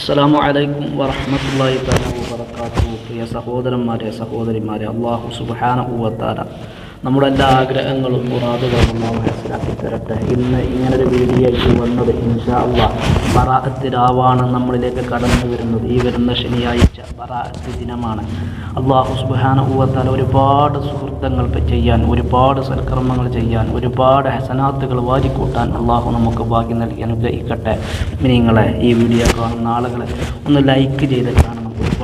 അസ്സാം വലൈക്കും വറഹമത്തല്ലാഹി തആല വബറകാതുഹു പ്രിയ സഹോദരന്മാരെ സഹോദരിമാരെ അള്ളാഹു സുബ്ഹാനഹു നമ്മുടെ എല്ലാ ആഗ്രഹങ്ങളും മുറാദുകളും അള്ളാഹു മനസ്സിലാക്കി തരട്ടെ. ഇന്ന് ഇങ്ങനൊരു വീഡിയോ ആയിട്ട് വന്നത് ഇൻഷാ അള്ളാഹ് ബറാഅത്ത് രാവാണ് നമ്മളിലേക്ക് കടന്നു വരുന്നത്. ഈ വരുന്ന ശനിയാഴ്ച ബറാഅത്ത് ദിനമാണ്. അള്ളാഹു സുബ്ഹാനഹു ഒരുപാട് സുഹൃത്തങ്ങൾ ചെയ്യാൻ ഒരുപാട് സൽക്കർമ്മങ്ങൾ ചെയ്യാൻ ഒരുപാട് ഹസനാത്തുകൾ വാരിക്കൂട്ടാൻ അള്ളാഹു നമുക്ക് ഭാഗ്യം നൽകി അനുഗ്രഹിക്കട്ടെ. നിങ്ങളെ ഈ വീഡിയോ കാണുന്ന ആളുകളെ ഒന്ന് ലൈക്ക് ചെയ്ത് കാണണം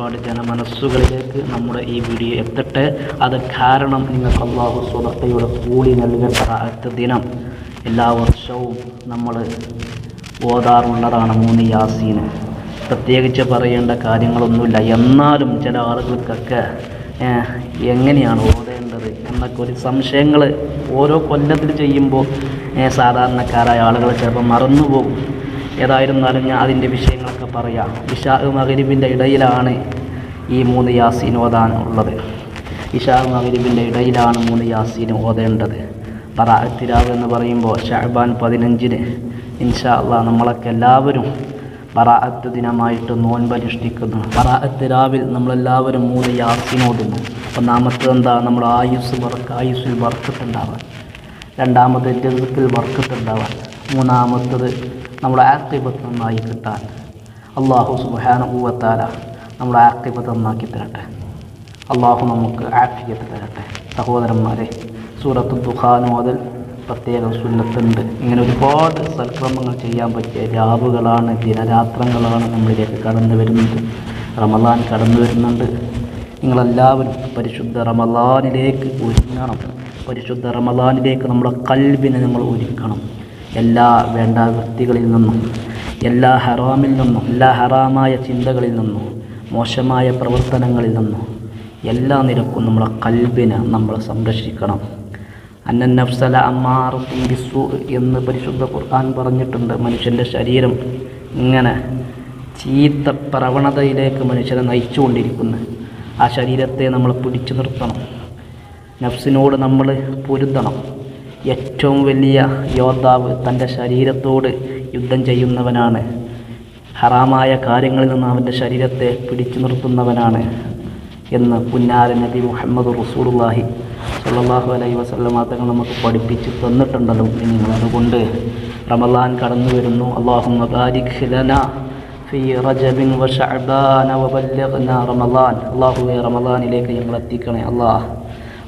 ഒരുപാട് ജനമനസ്സുകളിലേക്ക് നമ്മുടെ ഈ വീഡിയോ എത്തട്ടെ. അത് കാരണം നിങ്ങൾക്ക് അള്ളാഹു സ്വതത്തയുടെ കൂലി നൽകേണ്ട ദിനം. എല്ലാ വർഷവും നമ്മൾ ഓതാറുള്ളതാണ് മൂന്ന് യാസീന്. പ്രത്യേകിച്ച് പറയേണ്ട കാര്യങ്ങളൊന്നുമില്ല. എന്നാലും ചില ആളുകൾക്കൊക്കെ എങ്ങനെയാണ് ഓതേണ്ടത് എന്നൊക്കെ ഒരു സംശയങ്ങൾ ഓരോ കൊല്ലത്തിൽ ചെയ്യുമ്പോൾ സാധാരണക്കാരായ ആളുകൾ ചിലപ്പോൾ മറന്നുപോകും. ഏതായിരുന്നാലും ഞാൻ അതിന്റെ വിഷയങ്ങളൊക്കെ പറയാം. ഇഷാ മകരിബിന്റെ ഇടയിലാണ് ഈ മൂന്ന് യാസീൻ ഓതാൻ ഉള്ളത്. ഇഷാ മകരിബിന്റെ ഇടയിലാണ് മൂന്ന് യാസീൻ ഓതേണ്ടത്. ബറാഅത്തിരാവ് എന്ന് പറയുമ്പോൾ ഷഹബാൻ പതിനഞ്ചിന് ഇൻഷാ അള്ളാഹ് നമ്മളൊക്കെ എല്ലാവരും ബറാഅത്ത് ദിനമായിട്ട് നോൻപനുഷ്ഠിക്കുന്നു. ബറാഅത്ത് രാവിൽ നമ്മളെല്ലാവരും മൂന്ന് യാസീൻ ഓതുന്നു. ഒന്നാമത്തെ എന്താ? നമ്മുടെ ആയുസ് വർക്ക് ആയുസിൽ വർക്കത്തുണ്ടാവാൻ രണ്ടാമത് ജസത്തിൽ വർക്കത്തുണ്ടാവാൻ മൂന്നാമത്തത് നമ്മുടെ ആക്തിപത്ത് നന്നായി കിട്ടാൻ. അള്ളാഹു സുബാനുഭൂവത്താല നമ്മുടെ ആക്തിപത്ത് നന്നാക്കി തരട്ടെ. അള്ളാഹു നമുക്ക് ആഫിയത്ത് തരട്ടെ. സഹോദരന്മാരെ സൂറത്ത് ദുഖാൻ മുതൽ പ്രത്യേക സുന്നത്തുണ്ട്. ഇങ്ങനെ ഒരുപാട് സൽക്രമങ്ങൾ ചെയ്യാൻ പറ്റിയ രാവുകളാണ് ദിനരാത്രങ്ങളാണ് നമ്മളിലേക്ക് കടന്നു വരുന്നത്. റമദാൻ കടന്നു വരുന്നുണ്ട്. നിങ്ങളെല്ലാവരും പരിശുദ്ധ റമദാനിലേക്ക് ഒരുങ്ങണം. പരിശുദ്ധ റമദാനിലേക്ക് നമ്മുടെ കൽവിനെ നമ്മൾ ഒരുക്കണം. എല്ലാ വേണ്ട വൃത്തികളിൽ നിന്നും എല്ലാ ഹറാമിൽ നിന്നും എല്ലാ ഹറാമായ ചിന്തകളിൽ നിന്നും മോശമായ പ്രവർത്തനങ്ങളിൽ നിന്നും എല്ലാ നിരക്കും നമ്മുടെ കൽബിനെ നമ്മൾ സംരക്ഷിക്കണം. അന്ന നഫ്സല അമ്മാറത്തും ബിസു എന്ന് പരിശുദ്ധ ഖുർആൻ പറഞ്ഞിട്ടുണ്ട് മനുഷ്യന്റെ ശരീരം ഇങ്ങനെ ചീത്ത പ്രവണതയിലേക്ക് മനുഷ്യനെ നയിച്ചുകൊണ്ടിരിക്കുന്നു. ആ ശരീരത്തെ നമ്മൾ പിടിച്ചു നിർത്തണം. നഫ്സിനോട് നമ്മൾ പൊരുത്തണം ഏറ്റവും വലിയ യോദ്ധാവ് തന്റെ ശരീരത്തോട് യുദ്ധം ചെയ്യുന്നവനാണ്. ഹറാമായ കാര്യങ്ങളിൽ നിന്ന് അവന്റെ ശരീരത്തെ പിടിച്ചു നിർത്തുന്നവനാണ് എന്ന് പുന്നാര നബി മുഹമ്മദ് റസൂർലാഹി സല്ലാഹു അലൈ വസല്ലമ തങ്ങൾ നമുക്ക് പഠിപ്പിച്ച് തന്നിട്ടുണ്ടല്ലോ നിങ്ങൾ അതുകൊണ്ട് റമദാൻ കടന്നു വരുന്നു. അള്ളാഹു ഫീ റജബിൻ വ ശഅബാന വ ബല്ലഗ്ന റമദാൻ. അള്ളാഹുവെ റമദാനിലേക്ക് ഞങ്ങൾ എത്തിക്കണേ. അള്ളാഹ്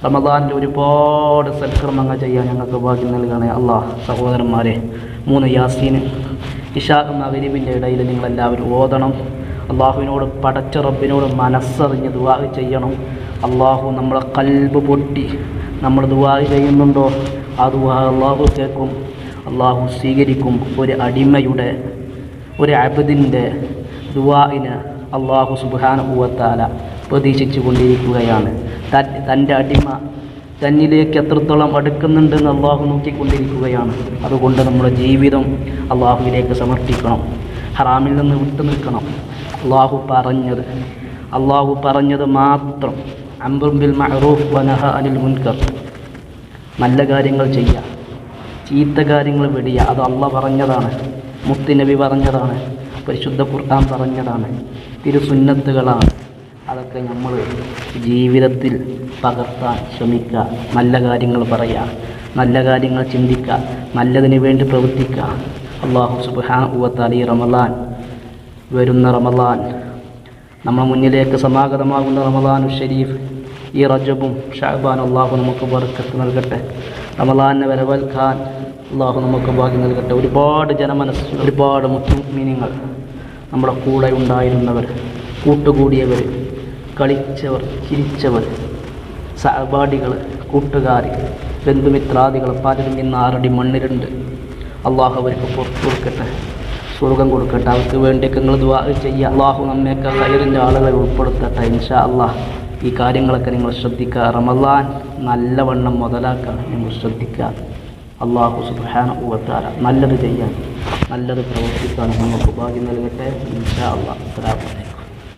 റമദാനിൽ ഒരുപാട് സൽക്രമങ്ങൾ ചെയ്യാൻ ഞങ്ങൾക്ക് ഭാഗ്യം നൽകണേ അള്ളാഹ് സഹോദരന്മാരെ മൂന്ന് യാസീന് ഇഷാ മകരിബിന്റെ ഇടയിൽ നിങ്ങളെല്ലാവരും ഓതണം. അള്ളാഹുവിനോട് പടച്ച റബ്ബിനോട് മനസ്സറിഞ്ഞ് ദുവാ ചെയ്യണം. അള്ളാഹു നമ്മളെ കൽബ് പൊട്ടി. നമ്മൾ ദുവാ ചെയ്യുന്നുണ്ടോ? ആ ദുവാ അള്ളാഹു കേൾക്കും. അള്ളാഹു സ്വീകരിക്കും. ഒരു അടിമയുടെ ഒരു അബദിന്റെ ദുവാഹിന് അള്ളാഹു സുബാനുഭവത്താല പ്രതീക്ഷിച്ചു കൊണ്ടിരിക്കുകയാണ് തന്റെ അടിമ തന്നിലേക്ക് എത്രത്തോളം അടുക്കുന്നുണ്ടെന്ന് അള്ളാഹു നോക്കിക്കൊണ്ടിരിക്കുകയാണ്. അതുകൊണ്ട് നമ്മുടെ ജീവിതം അള്ളാഹുവിലേക്ക് സമർപ്പിക്കണം. ഹറാമിൽ നിന്ന് വിട്ടു നിൽക്കണം. അള്ളാഹു പറഞ്ഞത് അള്ളാഹു പറഞ്ഞത് മാത്രം. അംബുംബിൽ മഹറൂഫ് വനഹ അനിൽ മുൻകർ. നല്ല കാര്യങ്ങൾ ചെയ്യുക ചീത്ത കാര്യങ്ങൾ വെടിയ അത് അള്ള പറഞ്ഞതാണ്. മുത്തുനബി പറഞ്ഞതാണ്. പരിശുദ്ധ ഖുർആൻ പറഞ്ഞതാണ്. തിരുസുന്നത്തുകളാണ്. അതൊക്കെ നമ്മൾ ജീവിതത്തിൽ പകർത്താൻ ശ്രമിക്കുക. നല്ല കാര്യങ്ങൾ പറയുക. നല്ല കാര്യങ്ങൾ ചിന്തിക്കുക. നല്ലതിന് വേണ്ടി പ്രവർത്തിക്കുക. അള്ളാഹു സുബാൻ ഉവത്താലി റമലാൻ വരുന്ന റമലാൻ നമ്മുടെ മുന്നിലേക്ക് സമാഗതമാകുന്ന റമലാൻ ഷരീഫ് ഈ റജബും ഷാബാൻ അള്ളാഹു നമുക്ക് ബർക്കത്ത് നൽകട്ടെ. റമലാനെ ഖാൻ അള്ളാഹു നമുക്ക് ഭാഗ്യം നൽകട്ടെ. ഒരുപാട് ജനമനസ് ഒരുപാട് മുത്തുമീനിങ്ങൾ നമ്മുടെ കൂടെ ഉണ്ടായിരുന്നവർ കൂട്ടുകൂടിയവർ കളിച്ചവർ ചിരിച്ചവർ സഹപാഠികൾ കൂട്ടുകാർ ബന്ധുമിത്രാദികൾ പലരും ഇന്ന് ആറടി മണ്ണിലുണ്ട്. അള്ളാഹു അവർക്ക് പുറത്തു കൊടുക്കട്ടെ സ്വർഗം കൊടുക്കട്ടെ. അവർക്ക് വേണ്ടിയൊക്കെ നിങ്ങൾ ദ്വാ ചെയ്യുക. അള്ളാഹു നമ്മയൊക്കെ കയറിന്റെ ആളുകളെ ഉൾപ്പെടുത്തട്ടെ. ഇൻഷാ അള്ളാഹ് ഈ കാര്യങ്ങളൊക്കെ നിങ്ങൾ ശ്രദ്ധിക്കുക. റമദാൻ നല്ലവണ്ണം മുതലാക്കാൻ നിങ്ങൾ ശ്രദ്ധിക്കുക. അള്ളാഹു സുബാന ഉവത്താര നല്ലത് ചെയ്യാൻ നല്ലത് പ്രവർത്തിക്കാൻ നമുക്ക് ഭാഗ്യം നൽകട്ടെ. ഇൻഷാ അള്ളാഹ് അസ്സലാമു അലൈക്കും.